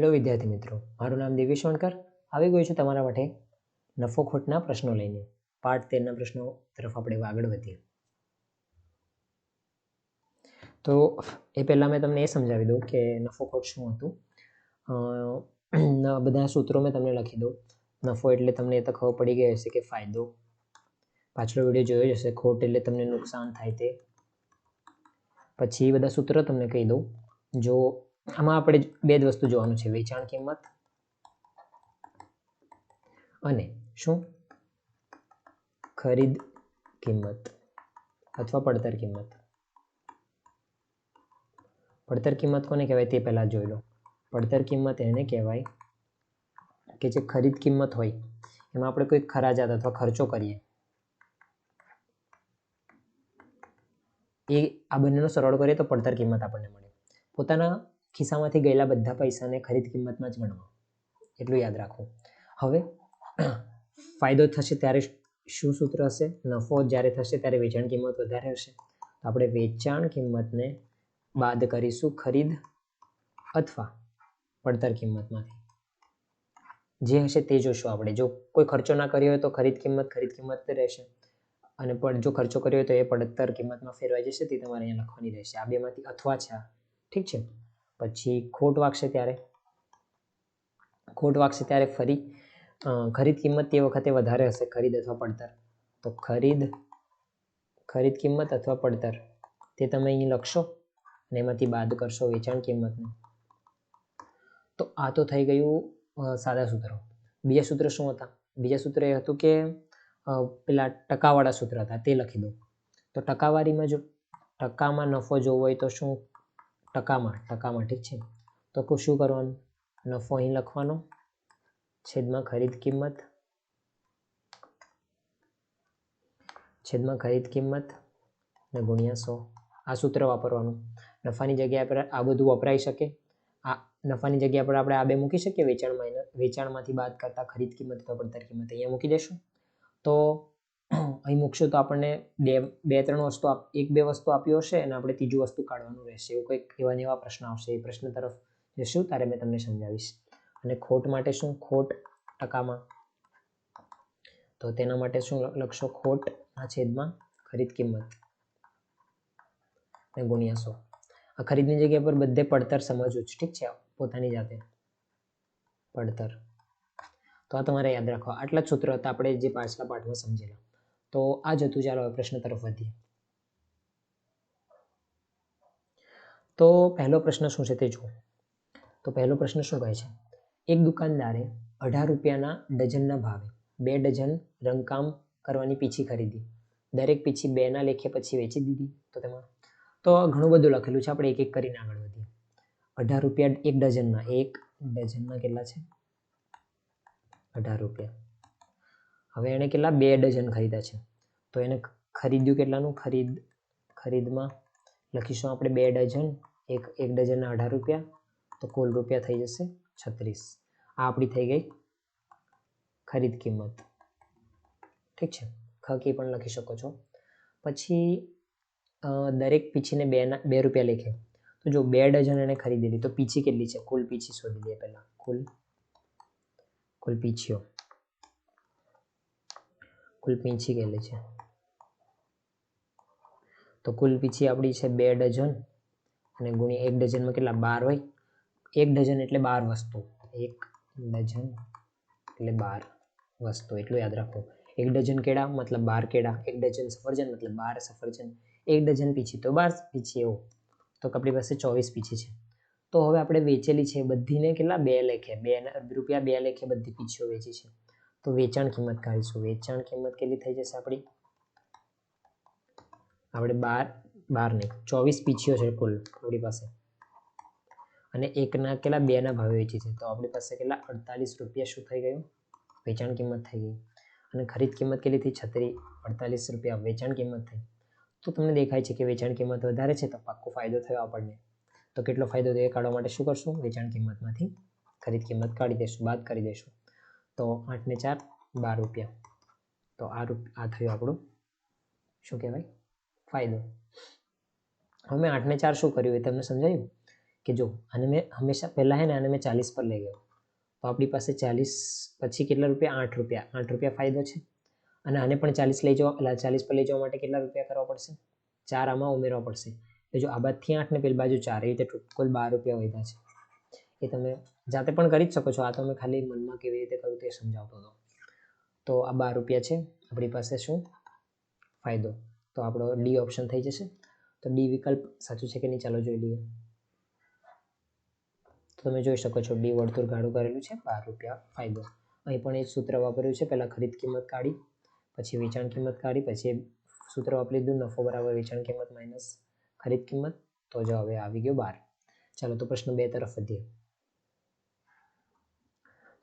Hello વિદ્યાર્થી મિત્રો, મારું નામ દેવી સોનકર. આવી ગયું છું તમારા માટે નફો ખોટના પ્રશ્નો લઈને. પાઠ તેરના પ્રશ્નો તરફ આપણે આગળ વધીએ. તો એ પહેલાં મેં તમને એ સમજાવી દઉં કે નફો ખોટ શું હતું. બધા સૂત્રો મેં તમને લખી દઉં. નફો એટલે તમને એ તો ખબર પડી ગઈ હશે કે ફાયદો. પાછલો વીડિયો જોયો જ હશે. ખોટ એટલે તમને નુકસાન થાય તે. પછી બધા સૂત્રો તમને કહી દઉં. જો આમાં આપણે બે જ વસ્તુ જોવાનું છે, વેચાણ કિંમત અને શું? ખરીદ કિંમત અથવા પડતર કિંમત. પડતર કિંમત કોને કહેવાય તે પહેલાં જોઈ લો. પડતર કિંમત એને કહેવાય કે જે ખરીદ કિંમત હોય, એમાં આપણે કોઈ ખરાજાત અથવા ખર્ચો કરીએ. એ આ બંનેનો સરળ કરીએ તો પડતર કિંમત આપણને મળે. પોતાના ખિસ્સામાંથી ગયેલા બધા પૈસાને ખરીદ કિંમતમાં જ ગણવા. એટલું યાદ રાખવું હવે, ફાયદો થશે ત્યારે શું સૂત્ર હશે? નફો જ્યારે થશે ત્યારે વેચાણ કિંમત વધારે હશે. તો આપણે વેચાણ કિંમતને બાદ કરીશું ખરીદ અથવા પડતર કિંમતમાંથી. જે હશે તે જોશું આપણે. જો કોઈ ખર્ચો ના કર્યો હોય તો ખરીદ કિંમત ખરીદ કિંમત રહેશે. અને પણ જો ખર્ચો કર્યો હોય તો એ પડતર કિંમતમાં ફેરવાઈ જશે, તે તમારે અહીંયા લખવાની રહેશે. આ બેમાંથી અથવા છે ઠીક છે? પછી ખોટ વાગશે ત્યારે. ખોટ વાગશે ત્યારે ફરી ખરીદ કિંમત તે વખતે વધારે હશે, ખરીદ અથવા પડતર. તો ખરીદ ખરીદ કિંમત અથવા પડતર, તે તમે અહીં લખશો અને એમાંથી બાદ કરશો વેચાણ કિંમતને. તો આ તો થઈ ગયું સાદા સૂત્રો. બીજા સૂત્ર શું હતા? બીજા સૂત્ર એ હતું કે પેલા ટકાવાળા સૂત્ર હતા, તે લખી દો. તો ટકાવારીમાં જો, ટકામાં નફો જોવો હોય તો શું ટકામાં ટકામાં ઠીક છે? તો શું કરવાનું? નફો અહીં લખવાનો. છેદમાં ખરીદ કિંમત. છેદમાં ખરીદ કિંમત ને ગુણ્યા સો. આ સૂત્ર વાપરવાનું. નફાની જગ્યાએ આપણે આ બધું વપરાઈ શકે. આ નફાની જગ્યા પર આપણે આ બે મૂકી શકીએ. વેચાણમાં વેચાણમાંથી બાદ કરતાં ખરીદ કિંમત, તો પડતર કિંમત અહીંયા મૂકી દેશું. તો અહીં મૂકશું તો આપણને બે બે ત્રણ વસ્તુ એક બે વસ્તુ આપ્યો હશે અને આપણે ત્રીજું વસ્તુ કાઢવાનું રહેશે. એવું કંઈક એવા ને એવા પ્રશ્ન આવશે. એ પ્રશ્ન તરફ જશું ત્યારે મેં તમને સમજાવીશ. અને ખોટ માટે શું? ખોટ ટકામાં. તો તેના માટે શું લખશો? ખોટના છેદમાં ખરીદ કિંમત. અને ગુણ્યા સો આ ખરીદની જગ્યા પર બધે પડતર સમજવું જ. ઠીક છે? પોતાની જાતે. પડતર. તો આ તમારે યાદ રાખવા. આટલા જ સૂત્રો હતા. આપણે જે પાછલા પાઠમાં સમજેલા. તો આ જ હતું. ચાલો હવે પ્રશ્ન તરફ વધીએ. તો પહેલો પ્રશ્ન શું છે તે જુઓ. તો પહેલો પ્રશ્ન શું કહે છે? એક દુકાનદારે અઢાર રૂપિયાના ડઝનના ભાવે બે ડઝન રંગકામ કરવાની પીછી ખરીદી. દરેક પીછી બેના લેખે પછી વેચી દીધી. તો તેમાં તો ઘણું બધું લખેલું છે. આપણે એક એક કરીને આગળ વધીએ. અઢાર રૂપિયા એક ડઝનના. એક ડઝનના કેટલા છે? અઢાર રૂપિયા. હવે એણે કેટલા? બે ડઝન ખરીદ્યા છે. તો એને ખરીદ્યું કેટલાનું? ખરીદ, ખરીદમાં લખીશું આપણે બે ડઝન, એક એક ડઝનના અઢાર રૂપિયા. તો કુલ રૂપિયા થઈ જશે છત્રીસ. આ આપણી થઈ ગઈ ખરીદ કિંમત. ઠીક છે? ખકી પણ લખી શકો છો. પછી દરેક પીછીને બેના બે રૂપિયા લેખે. તો જો બે ડઝન એને ખરીદેલી, તો પીછી કેટલી છે? કુલ પીછી શોધી લઈએ પહેલાં. કુલ કુલ પીછીઓ. કુલ પીંછી ગયેલી છે. તો કુલ પીછી આપણી છે બે ડઝન અને ગુણ્યા એક ડઝનમાં કેટલા? બાર હોય. એક ડઝન એટલે બાર વસ્તુ. એક ડઝન એટલે બાર વસ્તુ. એટલું યાદ રાખો. એક ડઝન કેળા મતલબ બાર કેળા. એક ડઝન સફરજન મતલબ બાર સફરજન. એક ડઝન પીછી તો બાર પીછી. એવું. તો આપણી પાસે ચોવીસ પીછી છે. તો હવે આપણે વેચેલી છે બધીને કેટલા? બે લેખે. બે રૂપિયા બે લેખે બધી પીછીઓ વેચી છે. તો વેચાણ કિંમત કાઢીશું. વેચાણ કિંમત કેટલી થઈ જશે આપણી? આપણે બાર બાર નહીં, ચોવીસ પીછીઓ છે કુલ આપણી પાસે. અને એકના કેટલા? બેના ભાવે વેચી છે. તો આપણી પાસે કેટલા? અડતાલીસ રૂપિયા શું થઈ ગયું? વેચાણ કિંમત થઈ ગઈ. અને ખરીદ કિંમત કેટલી થઈ? છત્રી, અડતાલીસ રૂપિયા. વેચાણ કિંમત થઈ. તો તમને દેખાય છે કે વેચાણ કિંમત વધારે છે તો પાક્કો ફાયદો થયો આપણને. તો કેટલો ફાયદો થયો એ કાઢવા માટે શું કરશું? વેચાણ કિંમતમાંથી ખરીદ કિંમત કાઢી દઈશું, બાદ કરી દઈશું. તો આઠ ને ચાર, બાર રૂપિયા. તો આ આ થયું આપણું. શું કહેવાય? ફાયદો. હવે મેં આઠને ચાર શું કર્યું એ તમને સમજાયું? કે જો, આને મેં હંમેશા, પહેલાં હે ને આને મેં ચાલીસ પર લઈ ગયો. તો આપણી પાસે ચાલીસ, પછી કેટલા રૂપિયા? આઠ રૂપિયા. આઠ રૂપિયા ફાયદો છે. અને આને પણ ચાલીસ લઈ જવા એટલે ચાલીસ પર લઈ જવા માટે કેટલા રૂપિયા કરવા પડશે? ચાર આમાં ઉમેરવા પડશે. એટલે જો આ બાજુથી આઠ ને પેલી બાજુ ચાર, એ રીતે કુલ બાર રૂપિયા વધ્યા છે. એ તમે જાતે પણ કરી જ શકો છો. આ તો મેં ખાલી મનમાં કેવી રીતે કરું તે સમજાવતો હતો. તો આ બાર રૂપિયા છે. આપણી પાસે શું? ફાયદો. તો આપણો ડી ઓપ્શન થઈ જશે. તો ડી વિકલ્પ સાચું છે કે નહીં ચાલો જોઈ લઈએ. તો તમે જોઈ શકો છો ડી વર્તુળ ગાળું કરેલું છે. બાર રૂપિયા ફાયદો. અહીં પણ એ સૂત્ર વાપર્યું છે. પહેલાં ખરીદ કિંમત કાઢી, પછી વેચાણ કિંમત કાઢી, પછી સૂત્ર વાપરી દીધું. નફો બરાબર, વેચાણ કિંમત માઇનસ ખરીદ કિંમત. તો જો હવે આવી ગયો બાર. ચાલો તો પ્રશ્ન બે તરફ વધીએ.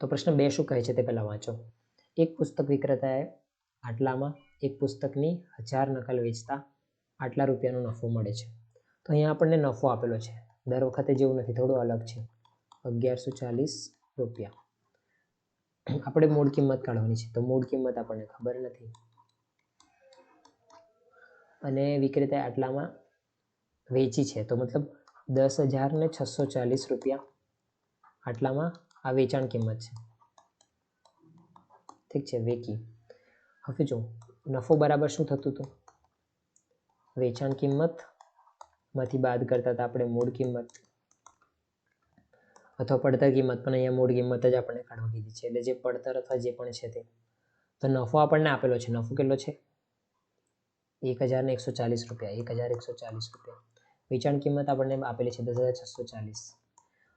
તો પ્રશ્ન બે શું કહે છે તે પહેલાં વાંચો. એક પુસ્તક વિક્રેતાએ આટલામાં એક પુસ્તકની હજાર નકલ વેચતા આટલા રૂપિયાનો નફો મળે છે. તો અહીંયા આપણને નફો આપેલો છે. દર વખતે જેવું નથી, થોડું અલગ છે. અગિયારસો ચાલીસ રૂપિયા. આપણે મૂળ કિંમત કાઢવાની છે. તો મૂળ કિંમત આપણને ખબર નથી. અને વિક્રેતાએ આટલામાં વેચી છે. તો મતલબ દસ હજાર ને છસો ચાલીસ રૂપિયા આટલામાં આ વેચાણ કિંમત છે. ઠીક છે વેકી હવે જો, નફો બરાબર શું થતું હતું વેચાણ કિંમતમાંથી બાદ કરતા હતા આપણે મૂળ કિંમત. અથવા પડતર કિંમત, પણ અહીંયા મૂળ કિંમત જ આપણે કાઢવા કીધી છે. એટલે જે પડતર અથવા જે પણ છે તે. તો નફો આપણને આપેલો છે. નફો કેટલો છે? એક હજાર ને એકસો ચાલીસ રૂપિયા. એક હજાર એકસો ચાલીસ રૂપિયા. વેચાણ કિંમત આપણને આપેલી છે દસ હજાર છસો ચાલીસ.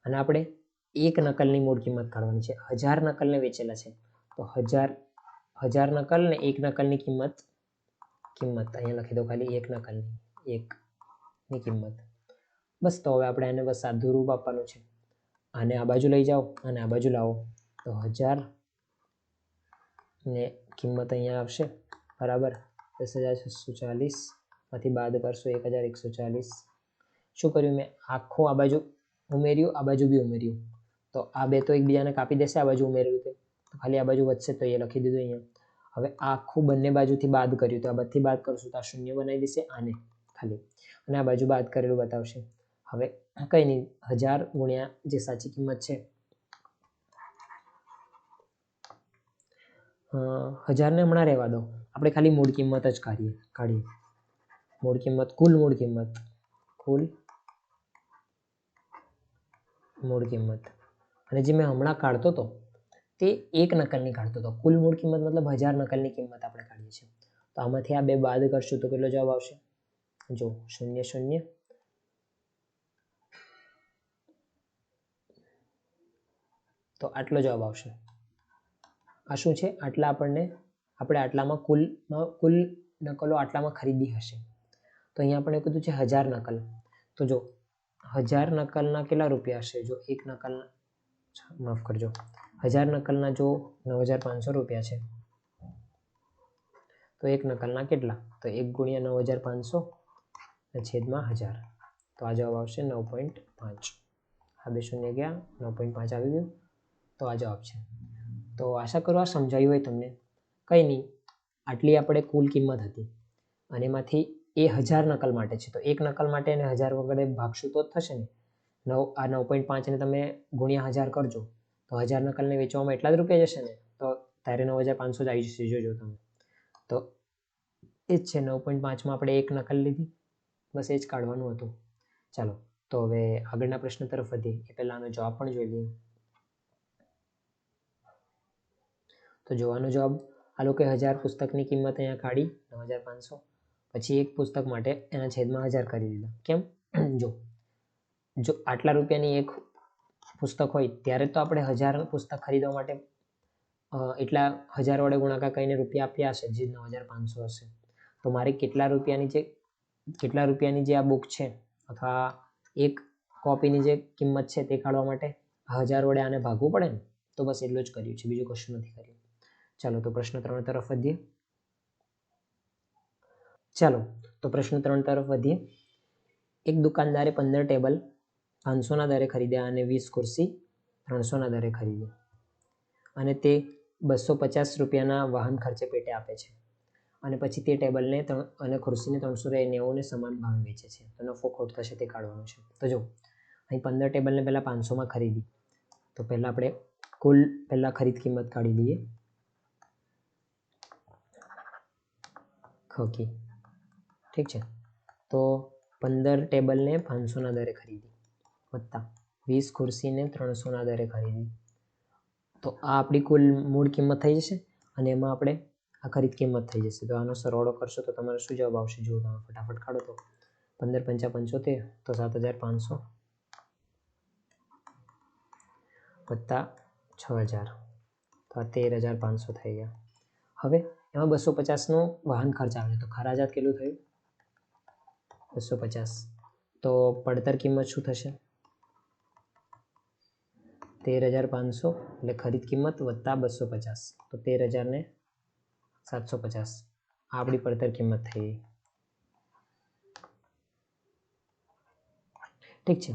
અને આપણે એક નકલની મૂળ કિંમત કાઢવાની છે. હજાર નકલને વેચેલા છે. તો હજાર હજાર નકલ ને એક નકલની કિંમત કિંમત. અહીંયા લખી દો ખાલી એક નકલની, એકની કિંમત. બસ તો હવે આપણે એને બસ સાદું રૂપ આપવાનું છે. આને આ બાજુ લઈ જાઓ અને આ બાજુ લાવો. તો હજાર ને કિંમત અહીંયા આવશે. બરાબર? દસ હજાર છસો ચાલીસમાંથી બાદ કરશો એક હજાર એકસો ચાલીસ. શું કર્યું મેં? આખું આ બાજુ ઉમેર્યું, આ બાજુ બી ઉમેર્યું. તો આ બે તો એકબીજાને કાપી દેશે, આ બાજુ ઉમેર્યું તે. ખાલી આ બાજુ વધશે તો એ લખી દીધું અહીંયા. હવે આખું બંને બાજુથી બાદ કર્યું તો આ બધી બાદ કરશું તો આ શૂન્ય બનાવી દેશે આને ખાલી. અને આ બાજુ બાદ કરેલું બતાવશે. હવે કંઈ નહીં, હજાર ગુણ્યા જે સાચી કિંમત છે હજારને હમણાં રહેવા દો. આપણે ખાલી મૂળ કિંમત જ કાઢીએ કાઢીએ. મૂળ કિંમત, કુલ મૂળ કિંમત. કુલ મૂળ કિંમત. અને જે મેં હમણાં કાઢતો હતો, તે એક નકલની કાઢતો હતો. કુલ મૂળ કિંમત મતલબ હજાર નકલની કિંમત આપણે કાઢીએ છીએ. તો આમાંથી આ બે બાદ કરશું તો કેટલો જવાબ આવશે? જો, શૂન્ય શૂન્ય. તો આટલો જવાબ આવશે. આ શું છે? આટલા આપણને, આપણે આટલામાં કુલમાં કુલ નકલો આટલામાં ખરીદી હશે. તો અહીંયા આપણે કીધું છે હજાર નકલ. તો જો, હજાર નકલના કેટલા રૂપિયા હશે? જો, એક નકલના માફ કરજો. હજાર નકલના જો નવ હજાર પાંચસો રૂપિયા છે, તો એક નકલના કેટલા? તો એક ગુણ્યા નવ હજાર પાંચસો અને છેદમાં હજાર. તો આ જવાબ આવશે નવ પોઈન્ટ પાંચ. આ બે શૂન્ય ગયા, નવ પોઈન્ટ પાંચ આવી ગયું. તો આ જવાબ છે. તો આશા કરો આ સમજાયું હોય તમને. કંઈ નહીં, આટલી આપણે કુલ કિંમત હતી. અને એમાંથી એ હજાર નકલ માટે છે. તો એક નકલ માટે એને હજાર વગર ભાગશું તો જ થશે ને? નવ, આ નવ પોઈન્ટ પાંચને તમે ગુણ્યા હજાર કરજો, તો હજાર નકલને વેચવામાં એટલા જ રૂપિયા જશે ને? તો ત્યારે નવ હજાર પાંચસો જ આવી જશે, જોજો તમે. તો એ જ છે, નવ પોઈન્ટ પાંચમાં આપણે એક નકલ લીધી. બસ એ જ કાઢવાનું હતું. ચાલો, તો હવે આગળના પ્રશ્ન તરફ વધીએ. એ પહેલાંનો જવાબ પણ જોઈ લઈએ. તો જોવાનો જવાબ, આ લોકોએ હજાર પુસ્તકની કિંમત અહીંયા કાઢી, નવ હજાર પાંચસો. પછી એક પુસ્તક માટે એના છેદમાં હજાર કરી દીધા. કેમ? જો જો આટલા રૂપિયાની એક પુસ્તક હોય ત્યારે તો આપણે હજાર પુસ્તક ખરીદવા માટે એટલા હજાર વડે ગુણાકાર કરીને રૂપિયા આપ્યા હશે, જે નવ હજાર પાંચસો હશે. તો મારે કેટલા રૂપિયાની જે, કેટલા રૂપિયાની જે આ બુક છે, અથવા એક કોપીની જે કિંમત છે તે કાઢવા માટે હજાર વડે આને ભાગવું પડે ને? તો બસ એટલું જ કર્યું છે, બીજું કશું નથી કર્યું. ચાલો, તો પ્રશ્ન ત્રણ તરફ વધીએ. ચાલો, તો પ્રશ્ન ત્રણ તરફ વધીએ. એક દુકાનદારે પંદર ટેબલ પાંચસોના દરે ખરીદ્યા અને વીસ ખુરશી ત્રણસોના દરે ખરીદી. અને તે બસો પચાસ રૂપિયાના વાહન ખર્ચે પેટે આપે છે. અને પછી તે ટેબલને અને ખુરશીને ત્રણસો નેવુંને સમાન ભાવે વેચે છે. તો નફો ખોટ થશે તે કાઢવાનું છે. તો જો, અહીં પંદર ટેબલને પહેલાં પાંચસોમાં ખરીદી. તો પહેલાં આપણે કુલ પહેલાં ખરીદ કિંમત કાઢી લઈએ ખોકી ઠીક છે. તો પંદર ટેબલને પાંચસોના દરે ખરીદી. વત્તા વીસ ખુરશીને ત્રણસોના દરે ખરીદી તો આ આપણી કુલ મૂળ કિંમત થઈ જશે અને એમાં આપણે આ ખરીદ કિંમત થઈ જશે. તો આનો સરવાળો કરશો તો તમારો શું જવાબ આવશે? જુઓ તમે ફટાફટ કાઢો તો. પંદર પંચા પંચોતેર, તો સાત હજાર પાંચસો. વત્તા છ હજાર, તો આ તેર હજાર પાંચસો થઈ ગયા. હવે એમાં બસો પચાસનો વાહન ખર્ચ આવે તો ખરાજાત કેટલું થયું? બસો પચાસ. તો પડતર કિંમત શું થશે? તેર હજાર પાંચસો એટલે ખરીદ કિંમત વત્તા બસો પચાસ. તો તેર હજારને સાતસો પચાસ. આપણી પડતર કિંમત થઈ ઠીક છે.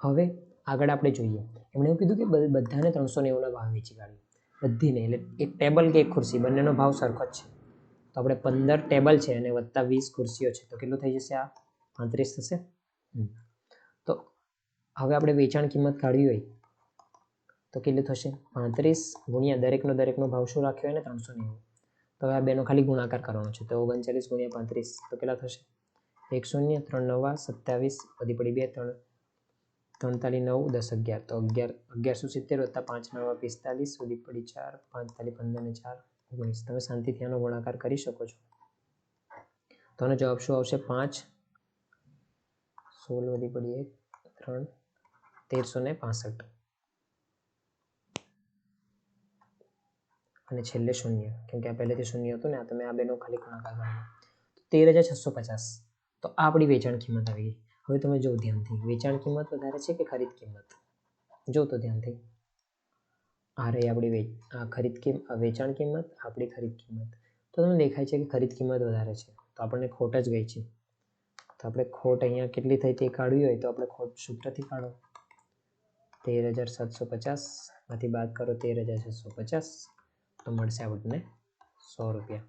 હવે આગળ આપણે જોઈએ. એમણે એવું કીધું કે બધાને ત્રણસો નેવુંના ભાવ વેચી કાઢી બધીને, એટલે એક ટેબલ કે એક ખુરશી, બંનેનો ભાવ સરખો જ છે. તો આપણે પંદર ટેબલ છે અને વત્તા વીસ ખુરશીઓ છે. તો કેટલું થઈ જશે આ? પાંત્રીસ થશે? તો હવે આપણે વેચાણ કિંમત કાઢવી હોય તો કેટલું થશે? પાંત્રીસ ગુણ્યા દરેકનો દરેકનો ભાવ શું રાખ્યો હોય ને ત્રણસો નેવું. તો હવે આ બેનો ખાલી ગુણાકાર કરવાનો છે. તો ઓગણચાલીસ ગુણ્યા પાંત્રીસ, તો કેટલા થશે? એક શૂન્ય, ત્રણ નવા સત્યાવીસ વધી પડી બે, ત્રણ ત્રણતાલી નવ, દસ અગિયાર. તો અગિયાર અગિયારસો સિત્તેર વત્તા પાંચ નવા પિસ્તાલીસ સુધી પડી ચાર પાંચતાલી પંદર ને ચાર, ઓગણીસ. તમે શાંતિથી આનો ગુણાકાર કરી શકો છો. તો આનો જવાબ શું આવશે? પાંચ, સોળ વધી પડી એક, ત્રણ, તેરસો ને પાસઠ. અને છેલ્લે શૂન્ય. કેમ કે આ પહેલેથી શૂન્ય હતું ને, આ તમે આ બેનો ખાલી ગુણાકાર કરવાનો તેર હજાર છસો પચાસ. તો આ આપણી વેચાણ કિંમત આવી ગઈ. હવે તમે જો ધ્યાનથી. વેચાણ કિંમત વધારે છે કે ખરીદ કિંમત? જો તો ધ્યાનથી. આ રહી આપણી ખરીદ કિંમત વેચાણ કિંમત, આપણી ખરીદ કિંમત. તો તમને દેખાય છે કે ખરીદ કિંમત વધારે છે. તો આપણને ખોટ જ ગઈ છે. તો આપણે ખોટ અહીંયા કેટલી થઈ તે કાઢવી હોય તો આપણે ખોટ સૂત્રથી કાઢો. તેર હજાર સાતસો પચાસમાંથી બાદ કરો તેર હજાર છસો પચાસ. તો મળશે આપણને સો રૂપિયા.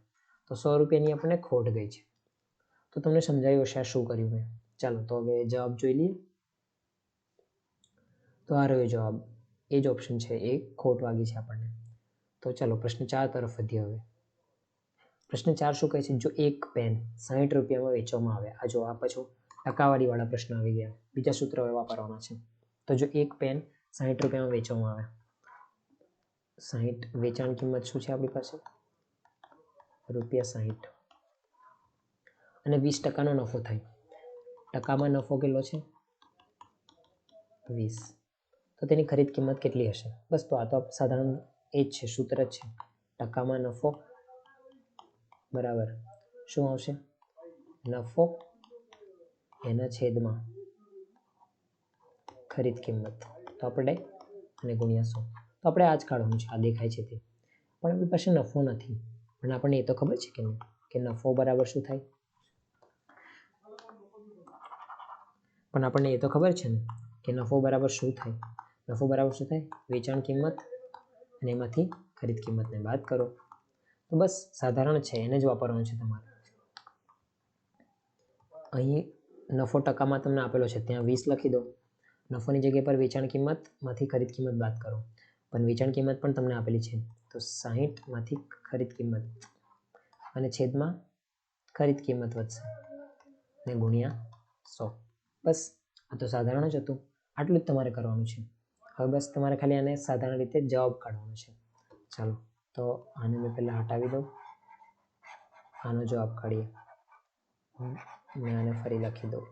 તો સો રૂપિયાની આપણને ખોટ ગઈ છે. તો તમને સમજાયું હશે શું કર્યું મેં. ચાલો, તો હવે જવાબ જોઈ લઈએ. તો આ રહ્યો જવાબ. એ જ ઓપ્શન છે, એ ખોટ વાગી છે આપણને. તો ચાલો, પ્રશ્ન ચાર તરફ વધીએ હવે. પ્રશ્ન ચાર શું કહે છે? જો એક પેન સાહીઠ રૂપિયામાં વેચવામાં આવે, આ જો આ પાછો ટકાવારીવાળા પ્રશ્ન આવી ગયા. બીજા સૂત્ર હવે વાપરવાના છે. તો જો એક પેન સાહીઠ રૂપિયામાં વેચવામાં આવે સાહીઠ વેચાણ કિંમત શું છે આપણી પાસે? રૂપિયા સાહીઠ. અને વીસ ટકાનો નફો થાય. ટકામાં નફો કેટલો છે? વીસ. તો તેની ખરીદ કિંમત કેટલી હશે? બસ તો આ તો સાધારણ એ જ છે, સૂત્ર જ છે. ટકામાં નફો બરાબર. શું આવશે? નફો એના છેદમાં ખરીદ કિંમત. તો આપણે અને ગુણ્યા સો. તો આપણે આ જ કાઢવાનું છે, આ દેખાય છે તે. પણ આપણી પાસે નફો નથી. પણ આપણને એ તો ખબર છે કે નહીં કે નફો બરાબર શું થાય? પણ આપણને એ તો ખબર છે ને, કે નફો બરાબર શું થાય? નફો બરાબર શું થાય? વેચાણ કિંમત અને એમાંથી ખરીદ કિંમતને બાદ કરો. તો બસ, સાધારણ છે, એને જ વાપરવાનું છે તમારે. અહીં નફો ટકામાં તમને આપેલો છે, ત્યાં વીસ લખી દો. નફોની જગ્યા પર વેચાણ કિંમતમાંથી ખરીદ કિંમત બાદ કરો. પણ વેચાણ કિંમત પણ તમને આપેલી છે. તો સાહીઠમાંથી ખરીદ કિંમત અને છેદમાં ખરીદ કિંમત વધશે. ને ગુણ્યા સો. બસ, આ તો સાધારણ જ હતું. આટલું જ તમારે કરવાનું છે. હવે બસ તમારે ખાલી આને સાધારણ રીતે જવાબ કાઢવાનો છે. ચાલો, તો આને મેં પહેલાં હટાવી દઉં. આનો જવાબ કાઢીએ. મેં આને ફરી લખી દઉં.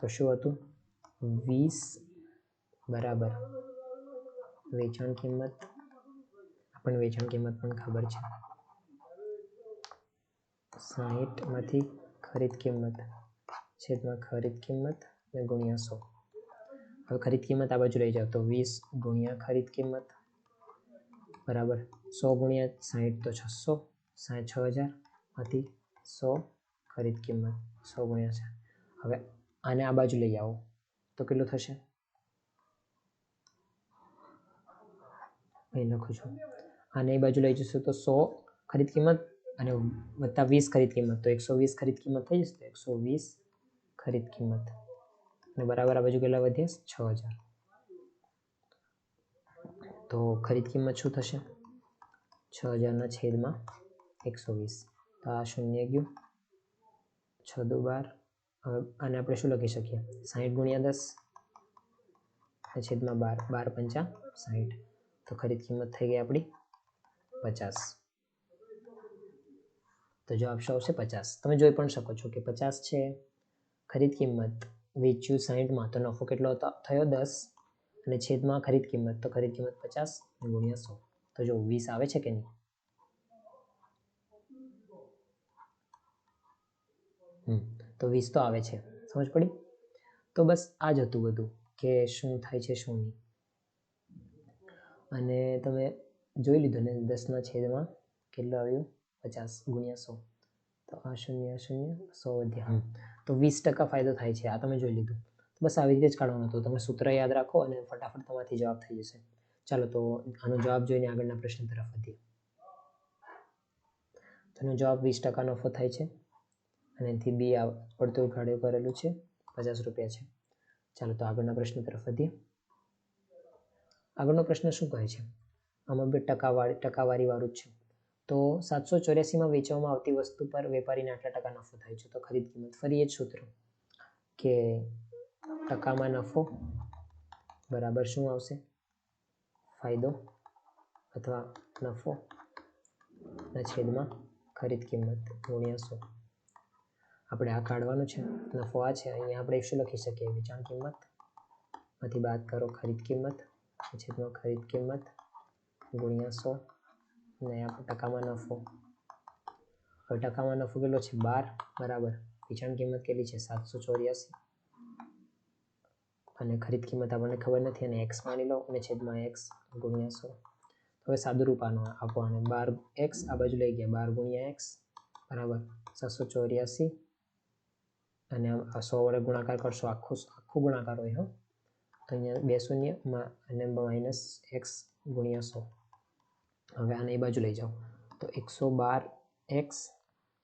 તો શું હતું? વીસ બરાબર. વેચાણ કિંમત, આપણને વેચાણ કિંમત પણ ખબર છે. સાહીઠમાંથી ખરીદ કિંમત, છેદમાં ખરીદ કિંમત અને ગુણ્યા સો. હવે ખરીદ કિંમત આ બાજુ લઈ જાઓ તો વીસ ગુણ્યા ખરીદ કિંમત, બરાબર. સો ગુણ્યા સાહીઠ તો છસો સાઠ છ હજારમાંથી સો ખરીદ કિંમત, સો ગુણ્યા છે હવે આને આ બાજુ લઈ આવો. તો કેટલું થશે? અહીં લખું છું. આને એ બાજુ લઈ જશું તો સો ખરીદ કિંમત અને વત્તા વીસ ખરીદ કિંમત. તો એકસો વીસ ખરીદ કિંમત થઈ જશે એકસો વીસ ખરીદ કિંમત. અને બરાબર આ બાજુ કેટલા વધ્યા? છ હજાર. તો ખરીદ કિંમત શું થશે? છ હજારના છેદમાં એકસો વીસ. તો આ શૂન્ય ગયું. છ દુ બાર. આને આપણે શું લખી શકીએ? સાહીઠ ગુણ્યા દસ. અને છેદમાં બાર. બાર પંચા સાહીઠ તો ખરીદ કિંમત થઈ ગઈ આપણી પચાસ. તો જવાબ શું આવશે? પચાસ. તમે જોઈ પણ શકો છો કે પચાસ છે. ખરીદ કિંમત વેચ્યું સાહીઠમાં તો નફો કેટલો થયો દસ. અને છેદમાં ખરીદ કિંમત તો ખરીદ કિંમત પચાસ ગુણ્યા સો. તો જો વીસ આવે છે કે નહીં? હમ, તો વીસ તો આવે છે. સમજ પડી? તો બસ આ જ હતું બધું કે શું થાય છે, શું નહીં. અને તમે જોઈ લીધું ને દસના છેદમાં કેટલું આવ્યું? પચાસ ગુણ્યા સો. તો આ શૂન્ય શૂન્ય સો વધ્યા. તો વીસ ટકા ફાયદો થાય છે આ તમે જોઈ લીધું. બસ આવી રીતે જ કાઢવાનું હતું. તમે સૂત્ર યાદ રાખો અને ફટાફટ તમારાથી જવાબ થઈ જશે. ચાલો તો આનો જવાબ જોઈને આગળના પ્રશ્ન તરફ વધીએ. તેનો જવાબ વીસ ટકા નફો થાય છે અને એથી બી પડતું ગાડ્યું કરેલું છે. પચાસ રૂપિયા છે. ચાલો તો આગળના પ્રશ્ન તરફ વધીએ. આગળનો પ્રશ્ન શું કહે છે? આમાં બે ટકાવાળી ટકાવારી વાળું જ છે. તો સાતસો ચોર્યાસીમાં વેચવામાં આવતી વસ્તુ પર વેપારીને આટલા ટકા નફો થાય છે. તો ખરીદ કિંમત ફરી એ જ સૂત્ર કે ટકામાં નફો બરાબર શું આવશે? ફાયદો અથવા નફો? ના છેદમાં ખરીદ કિંમત ગુણ્યા સો. આપણે આ કાઢવાનું છે. નફો આ છે. અહીંયા આપણે શું લખી શકીએ? વેચાણ કિંમત. માંથી બાદ કરો ખરીદ કિંમત. છેદમાં ખરીદ કિંમત, ગુણ્યા સો અને ટકામાં નફો. હવે ટકામાં નફો કેટલો છે? બાર. બરાબર. વેચાણ કિંમત કેટલી છે? સાતસો ચોર્યાસી. અને ખરીદ કિંમત આપણને ખબર નથી. અને એક્સ માની લો, અને છેદમાં એક્સ ગુણ્યા સો. હવે સાદુરૂપ આનો આપો અને બાર એક્સ આ બાજુ લઈ ગયા. બાર ગુણ્યા એક્સ બરાબર. સાતસો ચોર્યાસી. અને આ સો વડે ગુણાકાર કરશો. આખું આખું ગુણાકાર હોય, હો. તો અહીંયા બે શૂન્ય અને માઇનસ એક્સ ગુણ્યા સો. હવે આને એ બાજુ લઈ જાઓ. તો એકસો બાર એક્સ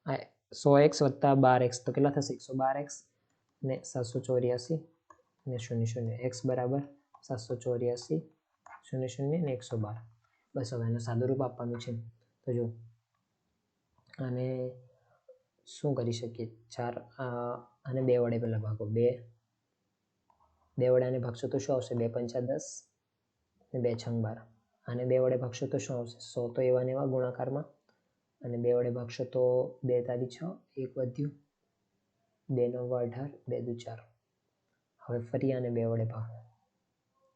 આ સો એક્સ વત્તા બાર એક્સ તો કેટલા થશે? એકસો બાર એક્સ ને સાતસો ચોર્યાસી ને શૂન્ય શૂન્ય. એક્સ બરાબર સાતસો ચોર્યાસી, શૂન્ય શૂન્ય ને એકસો બાર. બસ હવે એનું સાદું રૂપ આપવાનું છે. તો જો અને શું કરી શકીએ? ચાર અને બે વડે પહેલાં ભાગો બે બે વડા આને ભાગશો તો શું આવશે? બે પંચા દસ? ને બે છંગ બાર? આને બે વડે ભાગશો તો શું આવશે? સો તો એવા ને એવા ગુણાકારમાં? અને બે વડે ભાગશો તો બે તારી છ, એક વધ્યું. બે નવ અઢાર, બે દુ ચાર. હવે ફરી આને બે વડે ભાગ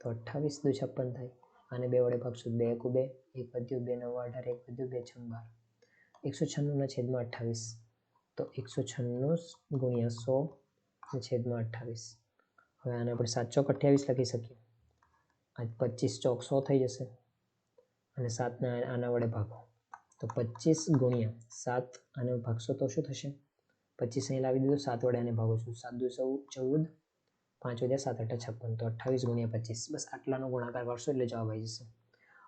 તો અઠ્ઠાવીસ દુ છપ્પન થાય. આને બે વડે ભાગશું બે એકુ બે, એક વધ્યું, બે નવ અઢાર, એક વધ્યું, બે છંગ બાર. એકસો છન્નુંના છેદમાં અઠ્ઠાવીસ. તો એકસો છન્નું ગુણ્યા સો છેદમાં અઠ્ઠાવીસ. હવે આને આપણે સાત ચોક અઠ્યાવીસ લખી શકીએ. આજ પચીસ ચોક સો થઈ જશે. અને સાતને આના વડે ભાગો. તો પચીસ ગુણ્યા સાત આને ભાગશો તો શું થશે? પચીસ અહીં લાવી દીધું, સાત વડે આને ભાગો છું. સાત દુ ચૌદ ચૌદ, પાંચ વધ્યા સાત અઠા છપ્પન. તો અઠ્ઠાવીસ ગુણ્યા પચીસ. બસ આટલાનો ગુણાકાર કરશો એટલે જવાબ આવી જશે.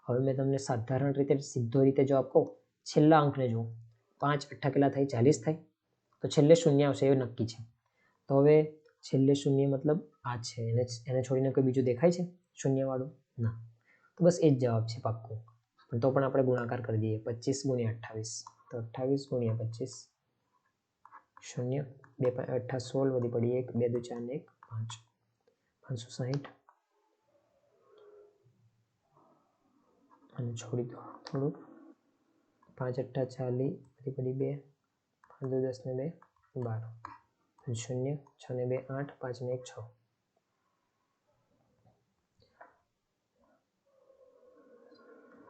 હવે મેં તમને સાધારણ રીતે સીધો રીતે જવાબ કહું. છેલ્લા અંકને જુઓ. પાંચ અઠ્ઠા કેટલા થાય, ચાલીસ થાય. તો છેલ્લે શૂન્ય આવશે, એ નક્કી છે. તો હવે છેલ્લે શૂન્ય મતલબ આ છે. એને એને છોડીને કોઈ બીજું દેખાય છે? શૂન્યવાળું? ના. તો બસ એ જ જવાબ છે પાક્કું. પણ તો પણ આપણે ગુણાકાર કરી દઈએ. પચીસ ગુણ્યા અઠ્ઠાવીસ. તો અઠ્ઠાવીસ ગુણ્યા પચીસ. શૂન્ય. બે અઠ્ઠા સોળ વધી પડી એક. બે દુ ચાર ને એક. પાંચ. પાંચસો સાહીઠ. અને છોડી દો થોડું પાંચ અઠ્ઠા ચાલીસ વધી પડી બે. પાંચ દસ ને બે. બાર. શૂન્ય. છ ને બે આઠ. પાંચ ને એક છ.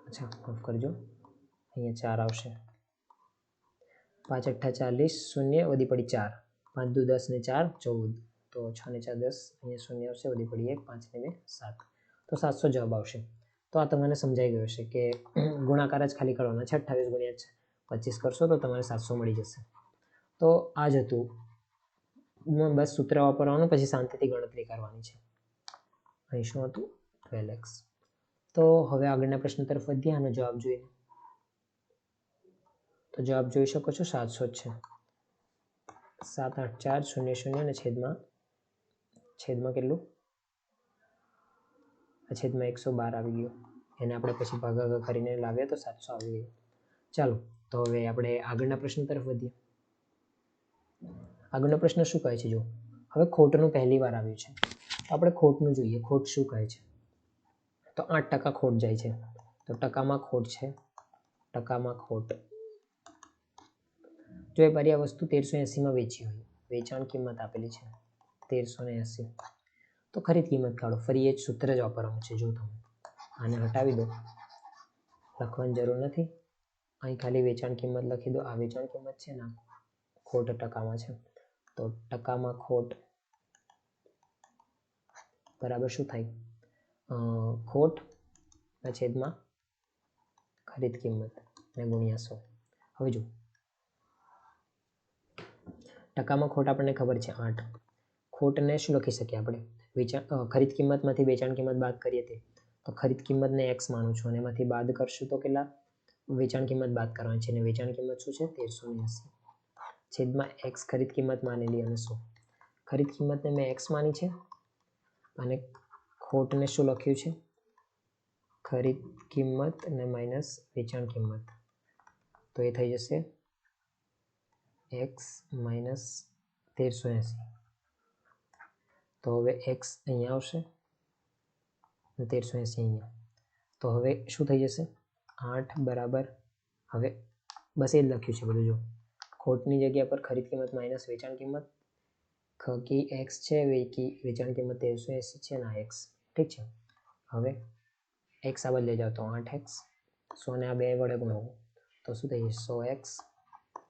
અચ્છા, માફ કરજો. અહીંયા ચાર આવશે. પાંચ, અઠ્ઠા, ચાલીસ, શૂન્ય વધી પડી ચાર. પાંચ દુ દસ ને ચાર, ચૌદ. તો છ ને ચાર, દસ, અહીંયા શૂન્ય આવશે વધી પડી એક, પાંચ ને બે, સાત. તો સાતસો જવાબ આવશે. તો આ તમને સમજાઈ ગયો છે કે ગુણાકાર જ ખાલી કરવાના છે, અઠ્ઠાવીસ ગુણ્યા પચીસ કરશો તો તમારે સાતસો મળી જશે. તો આ જ હતું. બસ સૂત્ર વાપરવાનું, પછી શાંતિથી ગણતરી કરવાની છે. અહીં શું હતું? Twelve x. તો હવે આગળના પ્રશ્ન તરફ વધીએ, આનો જવાબ જોઈએ. તો જવાબ જોઈ શકો છો, સાતસો છે. સાત આઠ ચાર શૂન્ય શૂન્ય અને છેદમાં છેદમાં કેટલું? આ છેદમાં એકસો બાર આવી ગયું. એને આપણે પછી ભાગાકાર કરીને લાવ્યા તો સાતસો આવી ગયું. ચાલો, તો હવે આપણે આગળના પ્રશ્ન તરફ વધીએ. આગળનો પ્રશ્ન શું કહે છે? જો હવે ખોટનું પહેલી વાર આવ્યું છે. આપણે ખોટનું જોઈએ. ખોટ શું કહે છે? તો આઠ ટકા ખોટ જાય છે. તો ટકામાં ખોટ છે. ટકામાં ખોટ. જો એ આ વસ્તુ તેરસો એંસીમાં વેચી હોય, વેચાણ કિંમત આપેલી છે, તેરસો ને એંસી. તો ખરીદ કિંમત કાઢો. ફરી એ જ સૂત્ર જ વાપરવાનું છે, જો તમે. આને હટાવી દો. લખવાની જરૂર નથી. અહીં ખાલી વેચાણ કિંમત લખી દો. આ વેચાણ કિંમત છે ને ખોટ ટકામાં છે. તો ટકામાં ખોટ બરાબર શું થાય? ખોટ છેદમાં ખરીદ કિંમત ને ગુણ્યા સો. હવે જો ટકામાં ખોટ આપણને ખબર છે આઠ. ખોટને શું લખી શકીએ આપણે? વેચાણ ખરીદ કિંમતમાંથી વેચાણ કિંમત બાદ કરીએ તે. તો ખરીદ કિંમતને એક્સ માનું છું અને એમાંથી બાદ કરશું તો કેટલા? વેચાણ કિંમત બાદ કરવાની છે અને વેચાણ કિંમત શું છે? તેરસો એંસી છેદમાં એક્સ ખરીદ કિંમત માનેલી અને સો. ખરીદ કિંમતને મેં એક્સ માની છે અને ખોટને શું લખ્યું છે? ખરીદ કિંમત અને માઇનસ વેચાણ કિંમત. તો એ થઈ જશે એક્સ માઇનસ તેરસો એંસી. તો હવે એક્સ અહીંયા આવશે તેરસો એંસી અહીંયા. તો હવે શું થઈ જશે? આઠ બરાબર. હવે બસ એ જ લખ્યું છે બધું જો. ખોટની જગ્યા પર ખરીદ કિંમત માઇનસ વેચાણ કિંમત. ખકી એક્સ છે વેકી વેચાણ કિંમત તેરસો એંસી છે ના એક્સ. ઠીક છે. હવે એક્સ આ લઈ જાઓ તો આઠ એક્સ સોને આ બે વડે ગુણો તો શું થઈ સો એક્સ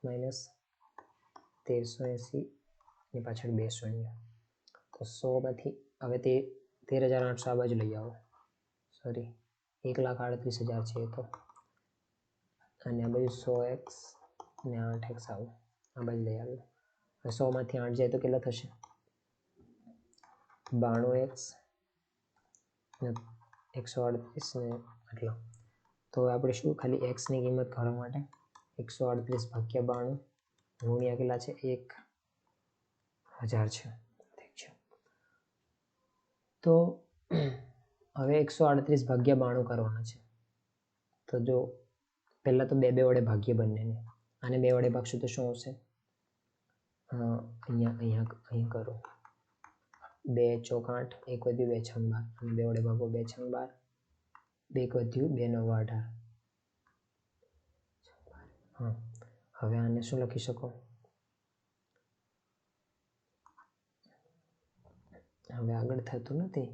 માઇનસ તેરસો એંસી ની પાછળ બે શૂન્ય. તો સોમાંથી હવે તે તેર હજાર આઠસો આ બાજુ લઈ આવો. સોરી એક લાખ આડત્રીસ હજાર છે એ તો. અને આ બાજુ સો એક્સ ને આઠ એક્સ આવું. આ બાજુ લઈ આવ્યું સોમાંથી આઠ જાય તો કેટલા થશે? બાણું એક્સ એકસો અડત્રીસ ને આટલો. તો આપણે શું, ખાલી એક્સની કિંમત કાઢવા માટે? એકસો અડત્રીસ ભાગ્યા બાણું ગુણ્યા કેટલા છે? એક હજાર છે. ઠીક છે. તો હવે એકસો અડત્રીસ ભાગ્યા બાણું કરવાના છે. તો જો પહેલાં તો બે બે વડે ભાગ્ય બંનેને. આને બે વડે ભાગશું તો શું આવશે? અહીંયા અહીંયા અહીંયા અહીં કરો. બે ચોક આઠ, એક વધ્યું બે છંગ બાર અને બે વડે ભાગો બે છંગ બાર બે એક વધ્યું બે નવ અઢાર. હા, હવે આને શું લખી શકો? હવે આગળ થતું નથી.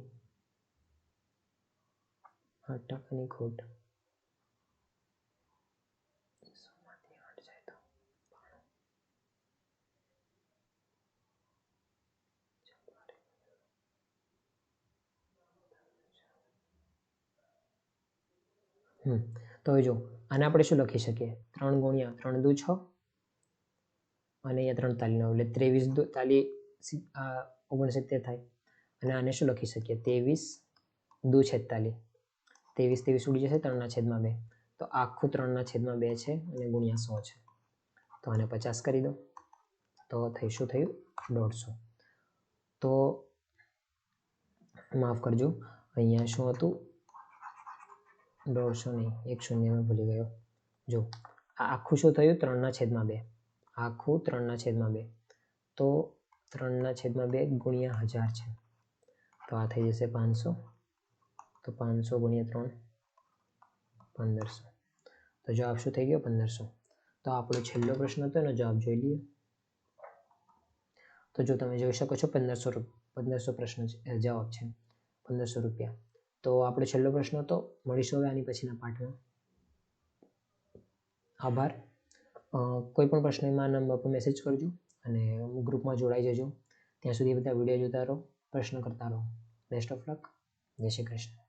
આઠ ટકાની ખોટ સોમાંથી આઠ જાય તો હમ તો જો, આને આપણે શું લખી શકીએ? ત્રણ ગુણ્યા ત્રણ દુ છ, અને અહીંયા ત્રણ તાલી નવ, એટલે ત્રેવીસ દુ, તાલી ઓગણસિત્તેર થાય. અને આને શું લખી શકીએ? ત્રેવીસ દુ છેતાલી ત્રેવીસ ત્રેવીસ ઉડી જશે ત્રણના છેદમાં બે. તો આખું ત્રણના છેદમાં બે છે, અને ગુણ્યા સો છે. તો આને પચાસ કરી દો. તો થઈ, શું થયું? દોઢસો. તો માફ કરજો, અહીંયા શું હતું? દોઢસો નહીં એક શૂન્યમાં ભૂલી ગયો. જો, આ આખું શું થયું? ત્રણના છેદમાં બે. આખું ત્રણના છેદમાં બે. તો ત્રણના છેદમાં બે ગુણ્યા હજાર છે. તો આ થઈ જશે પાંચસો. તો પાંચસો ગુણ્યા ત્રણ, પંદરસો. તો જવાબ શું થઈ ગયો? પંદરસો. તો આપણો છેલ્લો પ્રશ્ન હતો, એનો જવાબ જોઈ લઈએ. તો જો તમે જોઈ શકો છો, પંદરસો પંદરસો પ્રશ્ન જવાબ છે. પંદરસો રૂપિયા. તો આપણો છેલ્લો પ્રશ્ન હતો. મળીશું હવે આની પછીના પાઠમાં. આભાર. કોઈ પણ પ્રશ્નમાં નંબર પર મેસેજ કરજો અને ગ્રુપમાં જોડાઈ જજો. ત્યાં સુધી બધા વીડિયો જોતા રહો, પ્રશ્ન કરતા રહો. બેસ્ટ ઓફ લક જય શ્રી કૃષ્ણ.